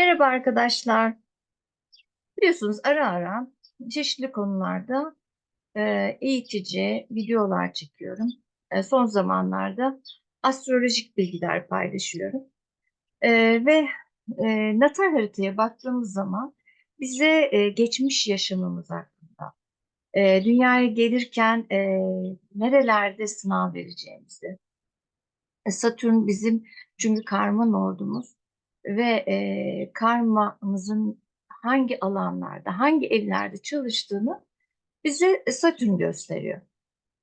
Merhaba arkadaşlar. Biliyorsunuz ara ara çeşitli konularda e, eğitici videolar çekiyorum. E, son zamanlarda astrolojik bilgiler paylaşıyorum. E, ve e, natal haritaya baktığımız zaman bize e, geçmiş yaşamımız hakkında, e, dünyaya gelirken e, nerelerde sınav vereceğimizi, e, Satürn bizim çünkü karma nodumuz ve e, karmamızın hangi alanlarda, hangi evlerde çalıştığını bize Satürn gösteriyor.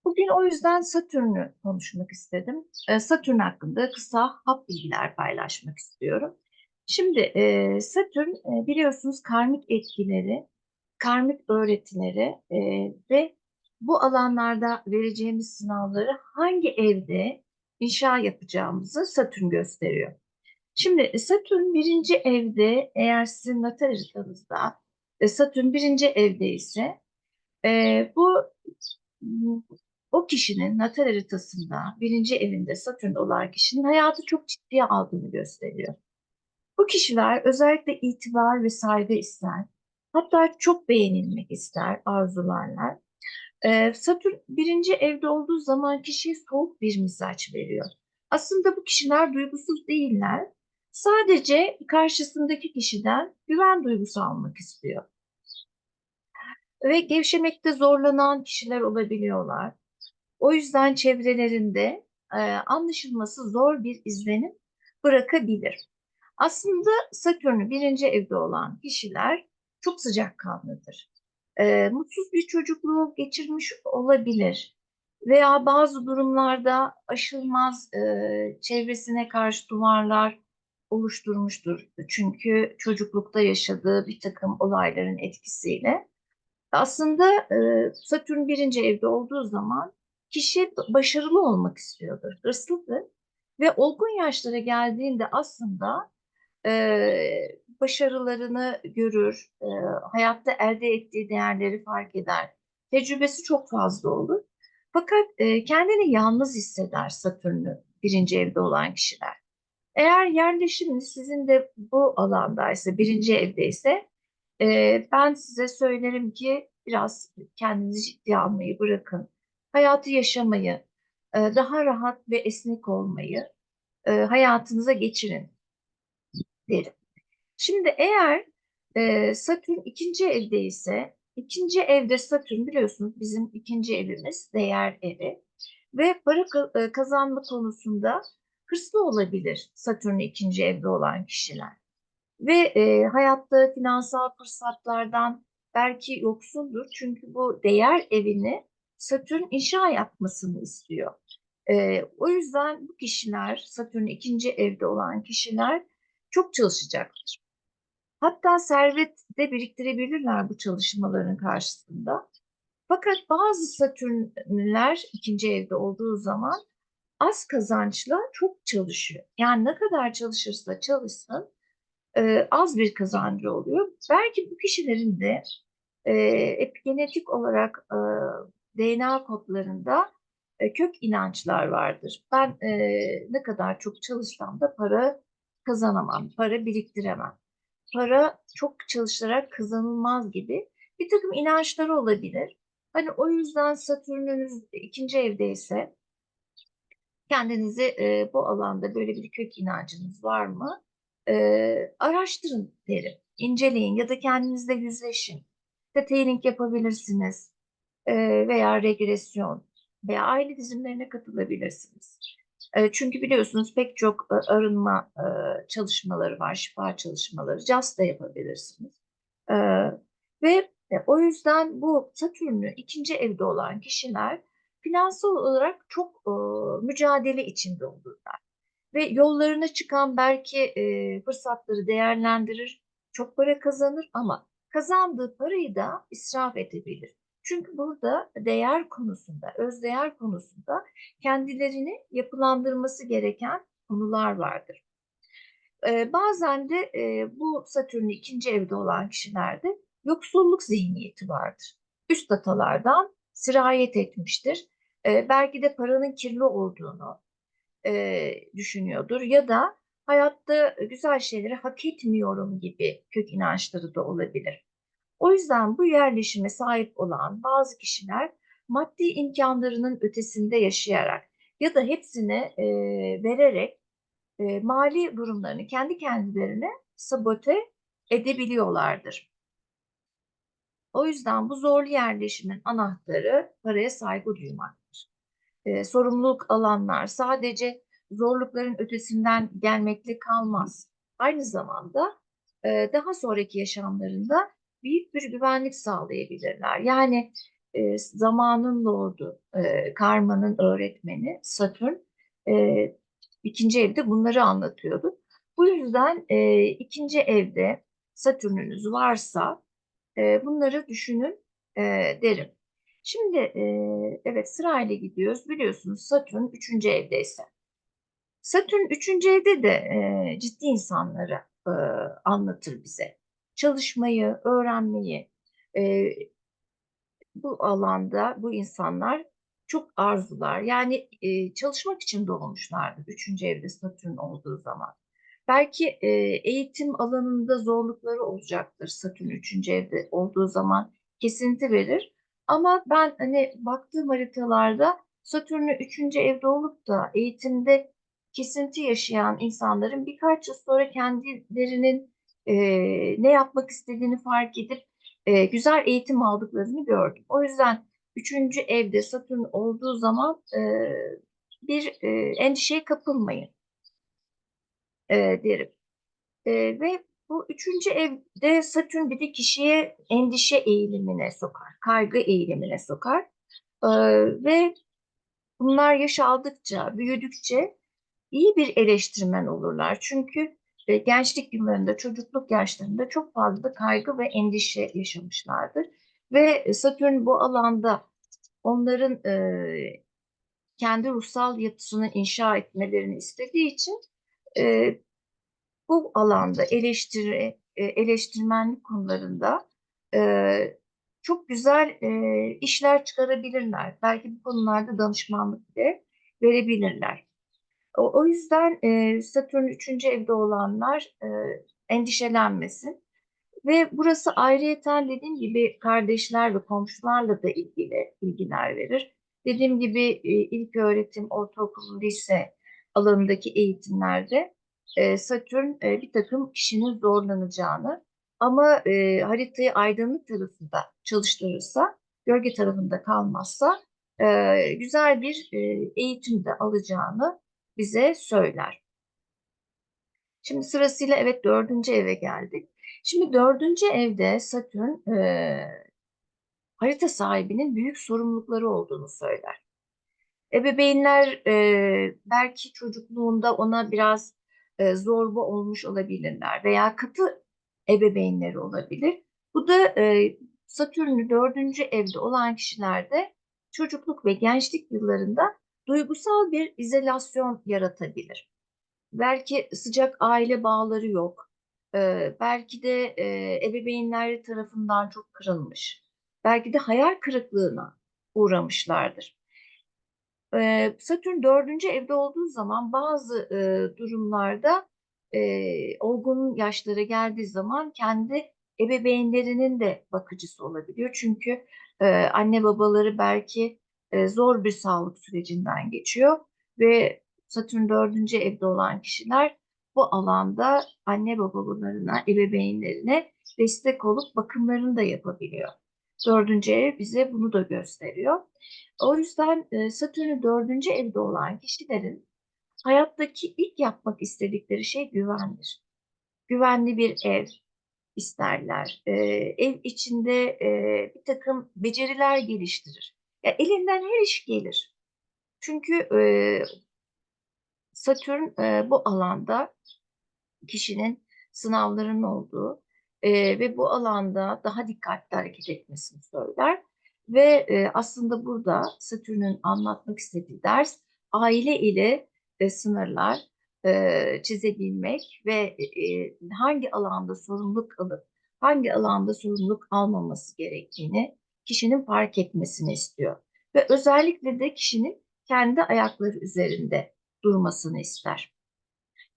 Bugün o yüzden Satürn'ü konuşmak istedim. E, Satürn hakkında kısa hap bilgiler paylaşmak istiyorum. Şimdi e, Satürn e, biliyorsunuz karmik etkileri, karmik öğretileri e, ve bu alanlarda vereceğimiz sınavları hangi evde inşa yapacağımızı Satürn gösteriyor. Şimdi Satürn birinci evde eğer sizin natal haritanızda e, Satürn birinci evde ise e, bu o kişinin natal haritasında birinci evinde Satürn olan kişinin hayatı çok ciddiye aldığını gösteriyor. Bu kişiler özellikle itibar ve saygı ister. Hatta çok beğenilmek ister, arzularlar. Ee, Satürn birinci evde olduğu zaman kişiye soğuk bir mizaç veriyor. Aslında bu kişiler duygusuz değiller. Sadece karşısındaki kişiden güven duygusu almak istiyor. Ve gevşemekte zorlanan kişiler olabiliyorlar. O yüzden çevrelerinde e, anlaşılması zor bir izlenim bırakabilir. Aslında Satürn'ü birinci evde olan kişiler çok sıcakkanlıdır. E, mutsuz bir çocukluğu geçirmiş olabilir veya bazı durumlarda aşılmaz e, çevresine karşı duvarlar oluşturmuştur. Çünkü çocuklukta yaşadığı bir takım olayların etkisiyle. Aslında e, Satürn birinci evde olduğu zaman kişi başarılı olmak istiyordur, hırslıdır ve olgun yaşlara geldiğinde aslında e, başarılarını görür, e, hayatta elde ettiği değerleri fark eder. Tecrübesi çok fazla olur. Fakat e, kendini yalnız hisseder Satürn'ü birinci evde olan kişiler. Eğer yerleşiminiz sizin de bu alandaysa, birinci evdeyse e, ben size söylerim ki biraz kendinizi ciddiye almayı bırakın. Hayatı yaşamayı, e, daha rahat ve esnek olmayı e, hayatınıza geçirin derim. Şimdi eğer e, Satürn ikinci evde ise, ikinci evde Satürn biliyorsunuz bizim ikinci evimiz, değer evi ve para e, kazanma konusunda hırslı olabilir Satürn ikinci evde olan kişiler. Ve e, hayatta finansal fırsatlardan belki yoksundur. Çünkü bu değer evini Satürn inşa yapmasını istiyor. E, o yüzden bu kişiler, Satürn ikinci evde olan kişiler çok çalışacaktır. Hatta servet de biriktirebilirler bu çalışmaların karşısında. Fakat bazı Satürnler ikinci evde olduğu zaman az kazançla çok çalışıyor. Yani ne kadar çalışırsa çalışsın e, az bir kazancı oluyor. Belki bu kişilerin de e, epigenetik olarak e, DNA kodlarında e, kök inançlar vardır. Ben e, ne kadar çok çalışsam da para kazanamam, para biriktiremem. Para çok çalışarak kazanılmaz gibi bir takım inançları olabilir. Hani o yüzden Satürn'ünüz ikinci evdeyse kendinizi e, bu alanda böyle bir kök inancınız var mı? E, araştırın derim. İnceleyin ya da kendinizle yüzleşin. Detailing yapabilirsiniz e, veya regresyon veya aile dizimlerine katılabilirsiniz. E, çünkü biliyorsunuz pek çok e, arınma e, çalışmaları var, şifa çalışmaları. JAS da yapabilirsiniz. E, ve e, o yüzden bu Satürn'ü ikinci evde olan kişiler finansal olarak çok e, mücadele içinde olurlar. Ve yollarına çıkan belki e, fırsatları değerlendirir, çok para kazanır ama kazandığı parayı da israf edebilir. Çünkü burada değer konusunda, öz değer konusunda kendilerini yapılandırması gereken konular vardır. Ee, bazen de e, bu Satürn'ün ikinci evde olan kişilerde yoksulluk zihniyeti vardır. Üst atalardan sirayet etmiştir. Ee, belki de paranın kirli olduğunu e, düşünüyordur ya da hayatta güzel şeyleri hak etmiyorum gibi kök inançları da olabilir. O yüzden bu yerleşime sahip olan bazı kişiler maddi imkanlarının ötesinde yaşayarak ya da hepsini e, vererek e, mali durumlarını kendi kendilerine sabote edebiliyorlardır. O yüzden bu zorlu yerleşimin anahtarı paraya saygı duymaktır. E, sorumluluk alanlar sadece zorlukların ötesinden gelmekle kalmaz. Aynı zamanda e, daha sonraki yaşamlarında büyük bir güvenlik sağlayabilirler. Yani e, zamanın lordu, e, karmanın öğretmeni Satürn e, ikinci evde bunları anlatıyordu. Bu yüzden e, ikinci evde Satürn'ünüz varsa e, bunları düşünün e, derim. Şimdi evet sırayla gidiyoruz. Biliyorsunuz Satürn üçüncü evdeyse. Satürn üçüncü evde de ciddi insanları anlatır bize. Çalışmayı, öğrenmeyi, bu alanda bu insanlar çok arzular. Yani çalışmak için doğmuşlardır üçüncü evde Satürn olduğu zaman. Belki eğitim alanında zorlukları olacaktır Satürn üçüncü evde olduğu zaman kesinti verir. Ama ben hani baktığım haritalarda Satürn'ü üçüncü evde olup da eğitimde kesinti yaşayan insanların birkaç yıl sonra kendilerinin e, ne yapmak istediğini fark edip e, güzel eğitim aldıklarını gördüm. O yüzden üçüncü evde Satürn olduğu zaman e, bir e, endişeye kapılmayın e, derim. E, ve bu üçüncü evde Satürn bir de kişiye endişe eğilimine sokar, kaygı eğilimine sokar. E, ve bunlar yaş aldıkça, büyüdükçe iyi bir eleştirmen olurlar. Çünkü e, gençlik yıllarında, çocukluk yaşlarında çok fazla kaygı ve endişe yaşamışlardır. Ve Satürn bu alanda onların e, kendi ruhsal yapısını inşa etmelerini istediği için e, bu alanda eleştiri, e, eleştirmenlik konularında e, çok güzel e, işler çıkarabilirler. Belki bu konularda danışmanlık bile verebilirler. O, o yüzden e, Satürn 3. evde olanlar e, endişelenmesin. Ve burası ayrıyeten dediğim gibi kardeşler ve komşularla da ilgili bilgiler verir. Dediğim gibi e, ilk öğretim, ortaokul, lise alanındaki eğitimlerde e, Satürn e, bir takım kişinin zorlanacağını ama e, haritayı aydınlık tarafında çalıştırırsa, gölge tarafında kalmazsa e, güzel bir e, eğitim de alacağını bize söyler. Şimdi sırasıyla evet dördüncü eve geldik. Şimdi dördüncü evde Satürn e, harita sahibinin büyük sorumlulukları olduğunu söyler. Ebeveynler e, belki çocukluğunda ona biraz e, zorba olmuş olabilirler veya katı ebeveynleri olabilir. Bu da e, Satürn'ü dördüncü evde olan kişilerde çocukluk ve gençlik yıllarında duygusal bir izolasyon yaratabilir. Belki sıcak aile bağları yok. Ee, belki de e, tarafından çok kırılmış. Belki de hayal kırıklığına uğramışlardır. Satürn dördüncü evde olduğu zaman bazı durumlarda e, olgun yaşlara geldiği zaman kendi ebeveynlerinin de bakıcısı olabiliyor. Çünkü anne babaları belki zor bir sağlık sürecinden geçiyor ve Satürn dördüncü evde olan kişiler bu alanda anne babalarına, ebeveynlerine destek olup bakımlarını da yapabiliyor. Dördüncü ev bize bunu da gösteriyor. O yüzden e, Satürn'ü dördüncü evde olan kişilerin hayattaki ilk yapmak istedikleri şey güvendir. Güvenli bir ev isterler. E, ev içinde e, bir takım beceriler geliştirir. Ya elinden her iş gelir. Çünkü e, Satürn e, bu alanda kişinin sınavlarının olduğu e, ve bu alanda daha dikkatli hareket etmesini söyler. Ve e, aslında burada Satürn'ün anlatmak istediği ders aile ile e, sınırlar e, çizebilmek ve e, hangi alanda sorumluluk alıp hangi alanda sorumluluk almaması gerektiğini kişinin fark etmesini istiyor. Ve özellikle de kişinin kendi ayakları üzerinde durmasını ister.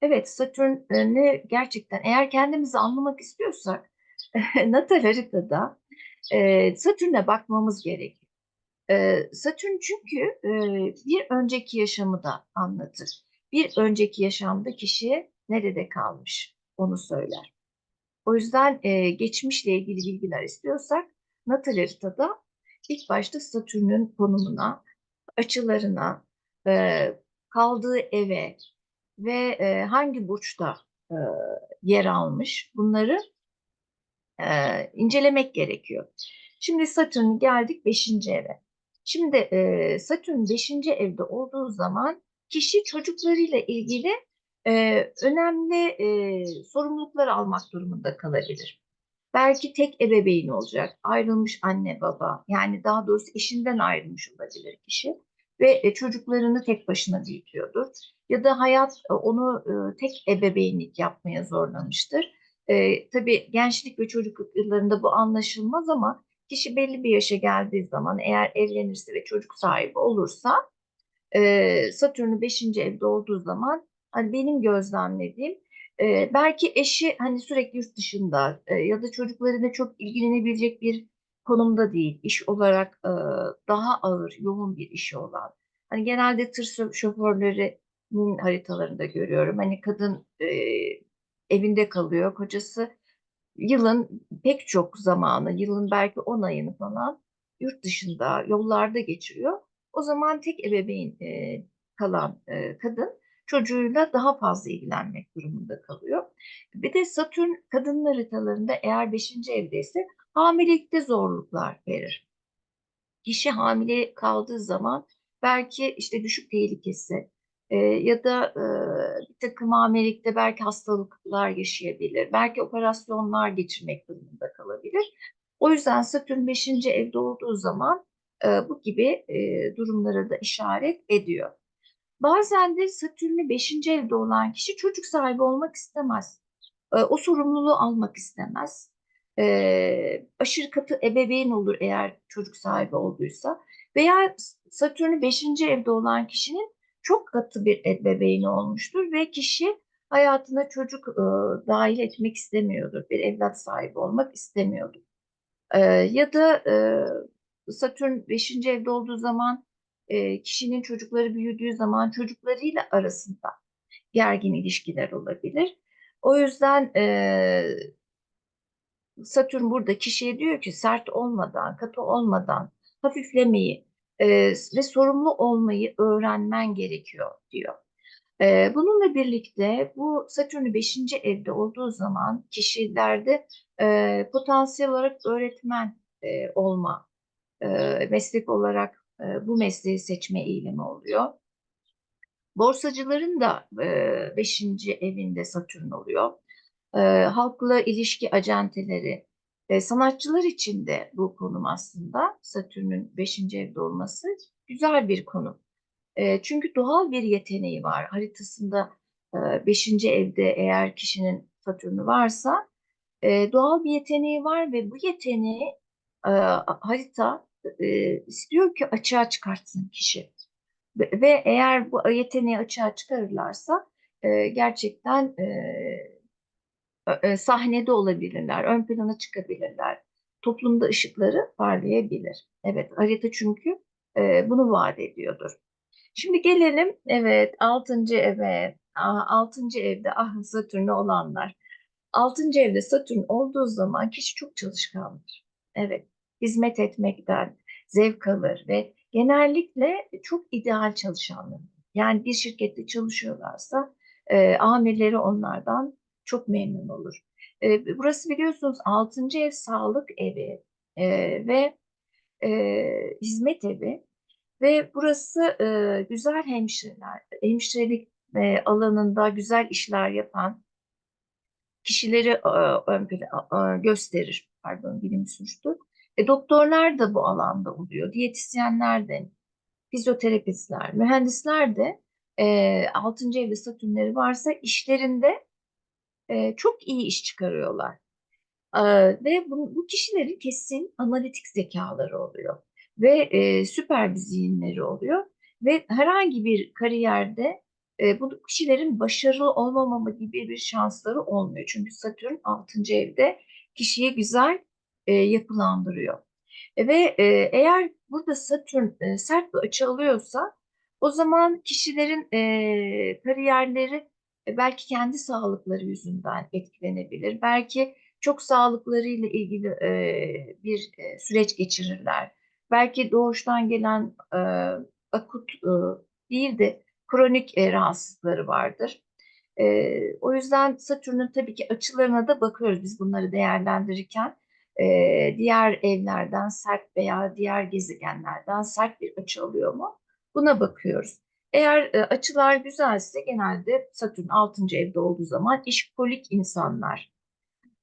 Evet, Satürn'ü gerçekten eğer kendimizi anlamak istiyorsak natal haritada e, Satürn'e bakmamız gerekiyor. E, Satürn çünkü e, bir önceki yaşamı da anlatır. Bir önceki yaşamda kişi nerede kalmış onu söyler. O yüzden e, geçmişle ilgili bilgiler istiyorsak natal haritada ilk başta Satürn'ün konumuna, açılarına, e, kaldığı eve ve e, hangi burçta e, yer almış bunları e, incelemek gerekiyor. Şimdi Satürn geldik 5. eve. Şimdi e, Satürn 5. evde olduğu zaman kişi çocuklarıyla ilgili e, önemli e, sorumluluklar almak durumunda kalabilir. Belki tek ebeveyn olacak, ayrılmış anne baba, yani daha doğrusu eşinden ayrılmış olabilir kişi ve e, çocuklarını tek başına büyütüyordur. Ya da hayat e, onu e, tek ebeveynlik yapmaya zorlamıştır. E, tabii gençlik ve çocukluk yıllarında bu anlaşılmaz ama kişi belli bir yaşa geldiği zaman eğer evlenirse ve çocuk sahibi olursa e, Satürn'ü 5. evde olduğu zaman hani benim gözlemlediğim e, belki eşi hani sürekli yurt dışında e, ya da çocuklarına çok ilgilenebilecek bir konumda değil. İş olarak e, daha ağır, yoğun bir işi olan. Hani genelde tır şoförlerinin haritalarında görüyorum. Hani kadın e, evinde kalıyor, kocası yılın pek çok zamanı, yılın belki 10 ayını falan yurt dışında, yollarda geçiriyor. O zaman tek ebeveyn e, kalan e, kadın çocuğuyla daha fazla ilgilenmek durumunda kalıyor. Bir de Satürn kadın haritalarında eğer 5. evdeyse hamilelikte zorluklar verir. Kişi hamile kaldığı zaman belki işte düşük tehlikesi e, ya da e, bir takım hamilelikte belki hastalıklar yaşayabilir. Belki operasyonlar geçirmek durumunda kalabilir. O yüzden Satürn 5. evde olduğu zaman e, bu gibi e, durumlara da işaret ediyor. Bazen de Satürn'ü 5. evde olan kişi çocuk sahibi olmak istemez. E, o sorumluluğu almak istemez. E, aşırı katı ebeveyn olur eğer çocuk sahibi olduysa. Veya Satürn'ü 5. evde olan kişinin çok katı bir ebeveyni olmuştur ve kişi hayatına çocuk e, dahil etmek istemiyordur. Bir evlat sahibi olmak istemiyordur. E, ya da e, Satürn 5. evde olduğu zaman e, kişinin çocukları büyüdüğü zaman çocuklarıyla arasında gergin ilişkiler olabilir. O yüzden e, Satürn burada kişiye diyor ki sert olmadan, katı olmadan hafiflemeyi e, ve sorumlu olmayı öğrenmen gerekiyor diyor. E, bununla birlikte bu Satürn'ü 5. evde olduğu zaman kişilerde e, potansiyel olarak öğretmen e, olma, e, meslek olarak e, bu mesleği seçme eğilimi oluyor. Borsacıların da e, beşinci evinde Satürn oluyor. E, halkla ilişki acenteleri, e, sanatçılar için de bu konum aslında Satürn'ün beşinci evde olması güzel bir konum. E, çünkü doğal bir yeteneği var. Haritasında e, beşinci evde eğer kişinin Satürn'ü varsa e, doğal bir yeteneği var ve bu yeteneği e, harita e, istiyor ki açığa çıkartsın kişi. Ve, ve eğer bu yeteneği açığa çıkarırlarsa e, gerçekten e, e, sahnede olabilirler, ön plana çıkabilirler. Toplumda ışıkları parlayabilir. Evet, harita çünkü e, bunu vaat ediyordur. Şimdi gelelim, evet, altıncı eve, altıncı evde ah Satürn'ü olanlar. Altıncı evde Satürn olduğu zaman kişi çok çalışkandır. Evet, hizmet etmekten zevk alır ve genellikle çok ideal çalışanlar. Yani bir şirkette çalışıyorlarsa e, amirleri onlardan çok memnun olur. E, burası biliyorsunuz 6. ev sağlık evi e, ve e, hizmet evi ve burası e, güzel hemşireler, hemşirelik e, alanında güzel işler yapan kişileri e, ön plana gösterir. Pardon dilim sürçtü. E, doktorlar da bu alanda oluyor. Diyetisyenler de, fizyoterapistler, mühendisler de e, 6. evde satürnleri varsa işlerinde e, çok iyi iş çıkarıyorlar. E, ve bu, bu kişilerin kesin analitik zekaları oluyor. Ve e, süper zihinleri oluyor. Ve herhangi bir kariyerde e, bu kişilerin başarılı olmamama gibi bir şansları olmuyor. Çünkü Satürn 6. evde kişiyi güzel e, yapılandırıyor. Ve e, eğer burada Satürn e, sert bir açı alıyorsa o zaman kişilerin e, kariyerleri belki kendi sağlıkları yüzünden etkilenebilir. Belki çok sağlıklarıyla ilgili e, bir e, süreç geçirirler. Belki doğuştan gelen e, akut e, değil de kronik e, rahatsızlıkları vardır. E, o yüzden Satürn'ün tabii ki açılarına da bakıyoruz biz bunları değerlendirirken. E, diğer evlerden sert veya diğer gezegenlerden sert bir açı alıyor mu? Buna bakıyoruz. Eğer e, açılar güzelse genelde Satürn 6. evde olduğu zaman işkolik insanlar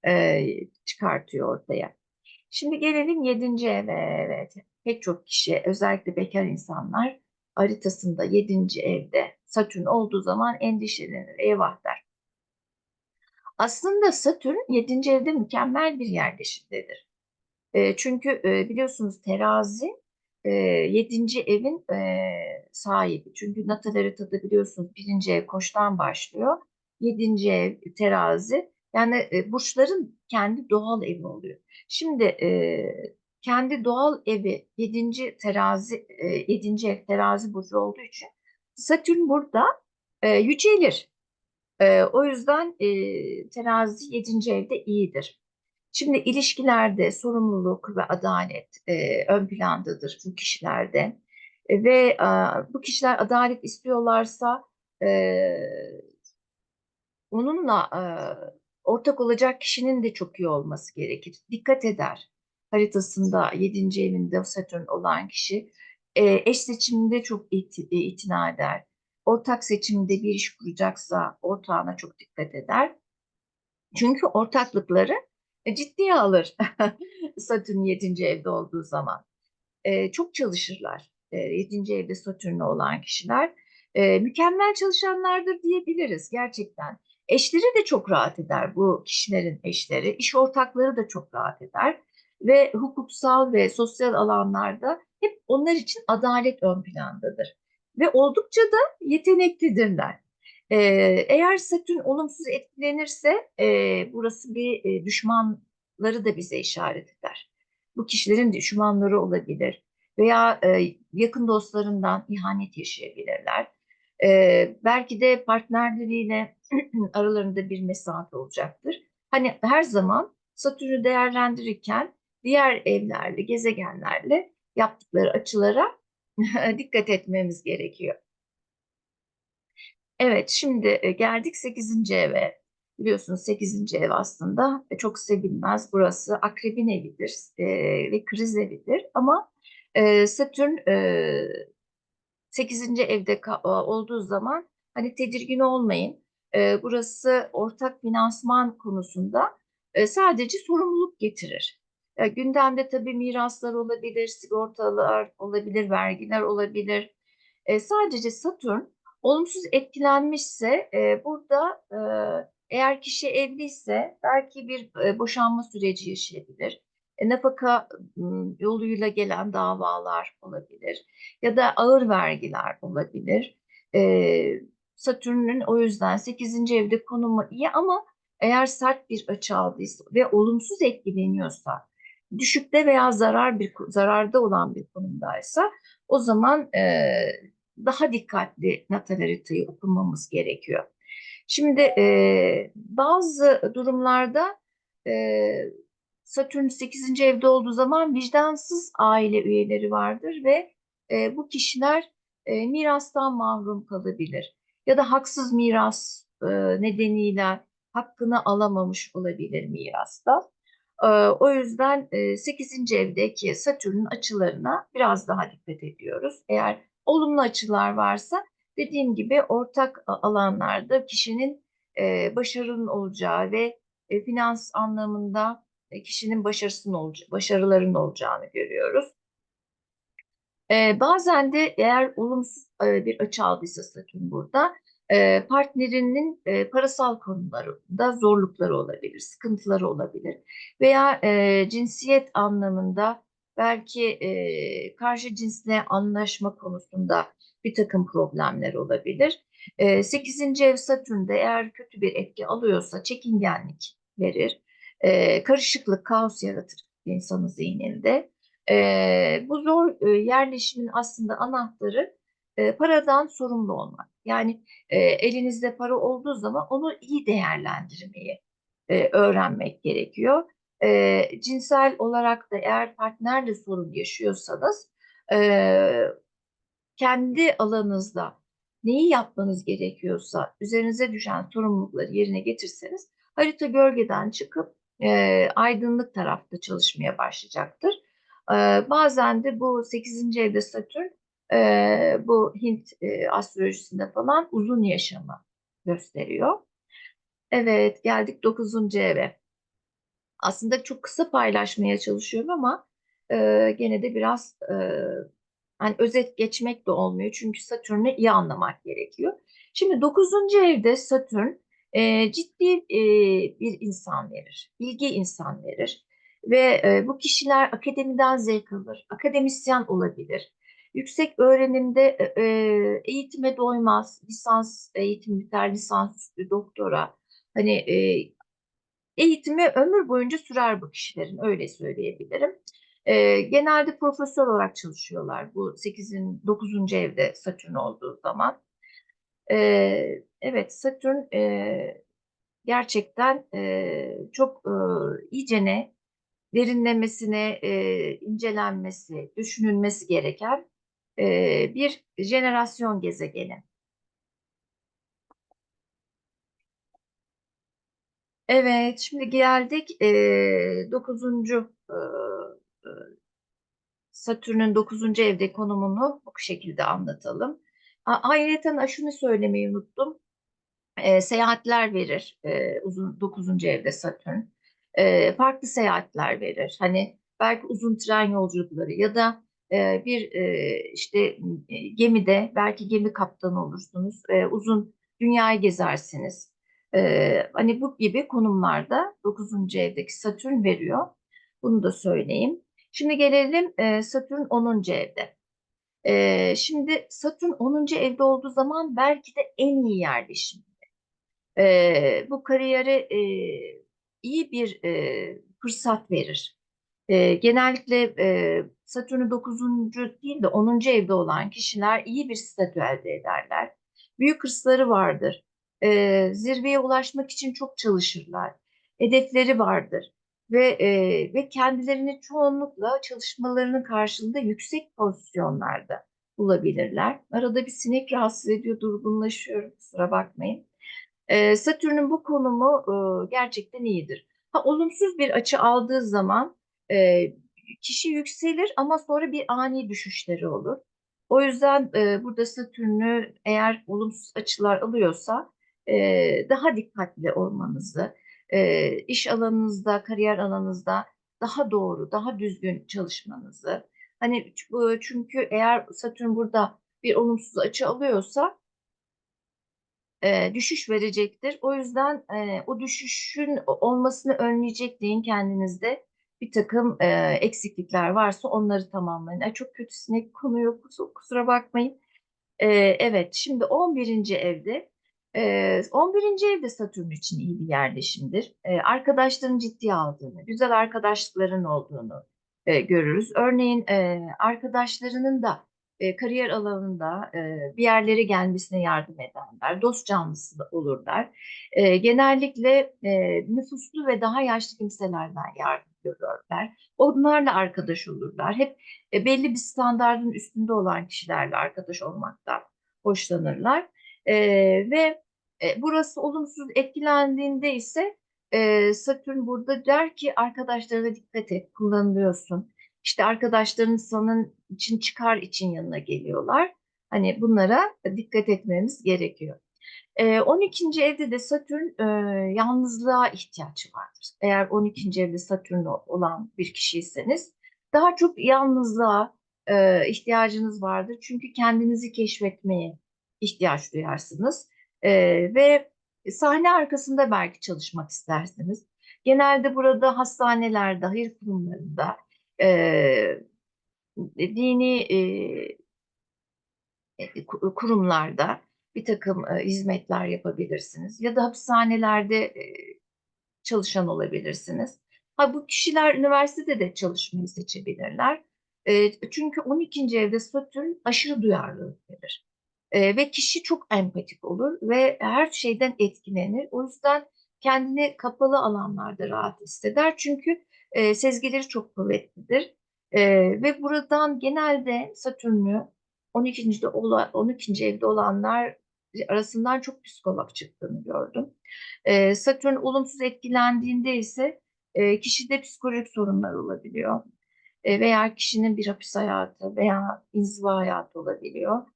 e, çıkartıyor ortaya. Şimdi gelelim 7. eve. Evet, pek çok kişi özellikle bekar insanlar haritasında 7. evde Satürn olduğu zaman endişelenir, eyvah der. Aslında Satürn 7. evde mükemmel bir yerleşimdedir. E, çünkü e, biliyorsunuz terazi e, 7. evin e, sahibi. Çünkü natal haritada biliyorsunuz birinci ev koçtan başlıyor. 7. ev terazi. Yani e, burçların kendi doğal evi oluyor. Şimdi e, kendi doğal evi 7. terazi e, 7. ev terazi burcu olduğu için Satürn burada e, yücelir. E, o yüzden e, terazi 7. evde iyidir. Şimdi ilişkilerde sorumluluk ve adalet e, ön plandadır bu kişilerde. E, ve e, bu kişiler adalet istiyorlarsa e, onunla e, ortak olacak kişinin de çok iyi olması gerekir. Dikkat eder haritasında 7. evinde Satürn olan kişi e, eş seçiminde çok it, e, itina eder. Ortak seçimde bir iş kuracaksa ortağına çok dikkat eder. Çünkü ortaklıkları ciddiye alır Satürn 7. evde olduğu zaman. E, çok çalışırlar. E, 7. evde Satürn'ü olan kişiler. E, mükemmel çalışanlardır diyebiliriz gerçekten. Eşleri de çok rahat eder bu kişilerin eşleri. İş ortakları da çok rahat eder. Ve hukuksal ve sosyal alanlarda hep onlar için adalet ön plandadır. Ve oldukça da yeteneklidirler. Ee, eğer Satürn olumsuz etkilenirse e, burası bir e, düşmanları da bize işaret eder. Bu kişilerin düşmanları olabilir veya e, yakın dostlarından ihanet yaşayabilirler. E, belki de partnerleriyle aralarında bir mesafe olacaktır. Hani her zaman Satürn'ü değerlendirirken diğer evlerle, gezegenlerle yaptıkları açılara dikkat etmemiz gerekiyor. Evet, şimdi e, geldik 8. eve. Biliyorsunuz 8. ev aslında e, çok sevilmez. Burası akrebin evidir e, ve kriz evidir. Ama e, Satürn e, 8. evde olduğu zaman hani tedirgin olmayın. E, burası ortak finansman konusunda e, sadece sorumluluk getirir. E, gündemde tabii miraslar olabilir, sigortalar olabilir, vergiler olabilir. E, sadece Satürn olumsuz etkilenmişse e, burada e, eğer kişi evliyse belki bir e, boşanma süreci yaşayabilir. E, nafaka yoluyla gelen davalar olabilir ya da ağır vergiler olabilir. E, Satürn'ün o yüzden 8. evde konumu iyi ama eğer sert bir açı aldıysa ve olumsuz etkileniyorsa, düşükte veya zarar bir zararda olan bir konumdaysa o zaman e, daha dikkatli natal haritayı okumamız gerekiyor. Şimdi e, bazı durumlarda e, Satürn 8. evde olduğu zaman vicdansız aile üyeleri vardır ve e, bu kişiler e, mirastan mahrum kalabilir ya da haksız miras e, nedeniyle hakkını alamamış olabilir mirasta. E, o yüzden e, 8. evdeki Satürn'ün açılarına biraz daha dikkat ediyoruz. Eğer olumlu açılar varsa dediğim gibi ortak alanlarda kişinin e, başarının olacağı ve e, finans anlamında e, kişinin başarısının olacağı, başarıların olacağını görüyoruz. Bazen de eğer olumsuz bir açı aldıysa Satürn burada partnerinin parasal konularında zorlukları olabilir, sıkıntıları olabilir veya cinsiyet anlamında belki e, karşı cinsle anlaşma konusunda bir takım problemler olabilir. E, 8. ev Satürn'de eğer kötü bir etki alıyorsa çekingenlik verir. E, karışıklık, kaos yaratır insanın zihninde. E, bu zor e, yerleşimin aslında anahtarı e, paradan sorumlu olmak. Yani e, elinizde para olduğu zaman onu iyi değerlendirmeyi e, öğrenmek gerekiyor. E, cinsel olarak da eğer partnerle sorun yaşıyorsanız e, kendi alanınızda neyi yapmanız gerekiyorsa üzerinize düşen sorumlulukları yerine getirseniz harita gölgeden çıkıp e, aydınlık tarafta çalışmaya başlayacaktır. E, bazen de bu 8. evde Satürn e, bu Hint e, astrolojisinde falan uzun yaşamı gösteriyor. Evet geldik 9. eve. Aslında çok kısa paylaşmaya çalışıyorum ama e, gene de biraz e, hani özet geçmek de olmuyor. Çünkü Satürn'ü iyi anlamak gerekiyor. Şimdi 9. evde Satürn e, ciddi e, bir insan verir. Bilgi insan verir. Ve e, bu kişiler akademiden zevk alır. Akademisyen olabilir. Yüksek öğrenimde e, e eğitime doymaz. Lisans eğitim biter, lisans doktora. Hani e, eğitimi ömür boyunca sürer bu kişilerin öyle söyleyebilirim. E, genelde profesör olarak çalışıyorlar bu 8'in 9. evde Satürn olduğu zaman. E, evet Satürn e, gerçekten e, çok e, iyicene derinlemesine e, incelenmesi, düşünülmesi gereken e, bir jenerasyon gezegeni. Evet, şimdi geldik e, 9. E, Satürn'ün 9. evde konumunu bu şekilde anlatalım. Ayrıca şunu söylemeyi unuttum. E, seyahatler verir e, uzun 9. evde Satürn. E, farklı seyahatler verir. Hani belki uzun tren yolculukları ya da e, bir e, işte gemide belki gemi kaptanı olursunuz. E, uzun dünyayı gezersiniz. E, hani bu gibi konumlarda 9. evdeki Satürn veriyor. Bunu da söyleyeyim. Şimdi gelelim e, Satürn 10. evde. E, şimdi Satürn 10. evde olduğu zaman belki de en iyi yerleşim. E, bu kariyere e, iyi bir e, fırsat verir. E, genellikle e, Satürn'ü 9. değil de 10. evde olan kişiler iyi bir statü elde ederler. Büyük hırsları vardır. E, zirveye ulaşmak için çok çalışırlar. Hedefleri vardır ve e, ve kendilerini çoğunlukla çalışmalarının karşılığında yüksek pozisyonlarda bulabilirler. Arada bir sinek rahatsız ediyor, durgunlaşıyorum. Kusura bakmayın. E, Satürn'ün bu konumu e, gerçekten iyidir. Ha, olumsuz bir açı aldığı zaman e, kişi yükselir ama sonra bir ani düşüşleri olur. O yüzden e, burada Satürn'ü eğer olumsuz açılar alıyorsa e, daha dikkatli olmanızı, e, iş alanınızda, kariyer alanınızda daha doğru, daha düzgün çalışmanızı. Hani çünkü eğer Satürn burada bir olumsuz açı alıyorsa e, düşüş verecektir. O yüzden e, o düşüşün olmasını önleyecek deyin kendinizde bir takım e, eksiklikler varsa onları tamamlayın. Ay, çok kötü sinek konuyor kusura bakmayın. E, evet şimdi 11. evde 11. evde Satürn için iyi bir yerleşimdir. Arkadaşların ciddiye aldığını, güzel arkadaşlıkların olduğunu görürüz. Örneğin arkadaşlarının da kariyer alanında bir yerlere gelmesine yardım edenler, dost canlısı olurlar. Genellikle nüfuslu ve daha yaşlı kimselerden yardım görürler. Onlarla arkadaş olurlar. Hep belli bir standartın üstünde olan kişilerle arkadaş olmaktan hoşlanırlar. Ve e, burası olumsuz etkilendiğinde ise e, Satürn burada der ki arkadaşlarına dikkat et, kullanılıyorsun. İşte arkadaşların sanın için çıkar için yanına geliyorlar. Hani bunlara dikkat etmemiz gerekiyor. E, 12. evde de Satürn e, yalnızlığa ihtiyaç vardır. Eğer 12. evde Satürn olan bir kişiyseniz daha çok yalnızlığa e, ihtiyacınız vardır. Çünkü kendinizi keşfetmeye ihtiyaç duyarsınız e, ve sahne arkasında belki çalışmak istersiniz. Genelde burada hastanelerde, hayır kurumlarında, e, dini e, kurumlarda bir takım e, hizmetler yapabilirsiniz. Ya da hapishanelerde e, çalışan olabilirsiniz. Ha, bu kişiler üniversitede de çalışmayı seçebilirler. E, çünkü 12. evde Satürn aşırı duyarlılık verir. E, ve kişi çok empatik olur ve her şeyden etkilenir. O yüzden kendini kapalı alanlarda rahat hisseder. Çünkü e, sezgileri çok kuvvetlidir. E, ve buradan genelde Satürn'ü 12. De ola, 12. evde olanlar arasından çok psikolog çıktığını gördüm. E, Satürn olumsuz etkilendiğinde ise e, kişide psikolojik sorunlar olabiliyor. E, veya kişinin bir hapis hayatı veya inziva hayatı olabiliyor.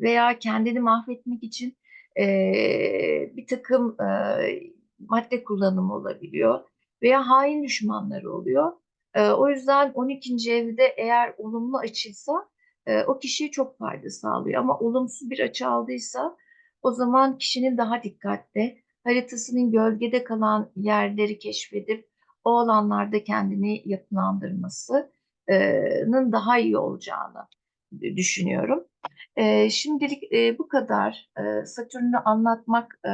Veya kendini mahvetmek için bir takım madde kullanımı olabiliyor. Veya hain düşmanları oluyor. O yüzden 12. evde eğer olumlu açıysa o kişiye çok fayda sağlıyor. Ama olumsuz bir açı aldıysa o zaman kişinin daha dikkatli, haritasının gölgede kalan yerleri keşfedip o alanlarda kendini yapılandırmasının daha iyi olacağını düşünüyorum. E, şimdilik e, bu kadar. E, Satürn'ü anlatmak e,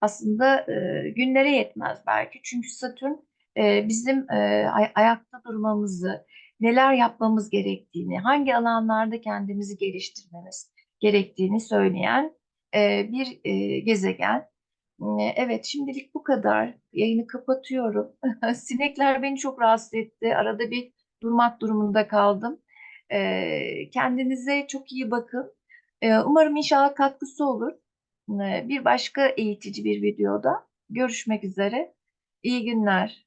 aslında e, günlere yetmez belki. Çünkü Satürn e, bizim e, ay- ayakta durmamızı, neler yapmamız gerektiğini, hangi alanlarda kendimizi geliştirmemiz gerektiğini söyleyen e, bir e, gezegen. Evet, şimdilik bu kadar. Yayını kapatıyorum. Sinekler beni çok rahatsız etti. Arada bir durmak durumunda kaldım. E, Kendinize çok iyi bakın. E, Umarım inşallah katkısı olur. E, Bir başka eğitici bir videoda görüşmek üzere. İyi günler.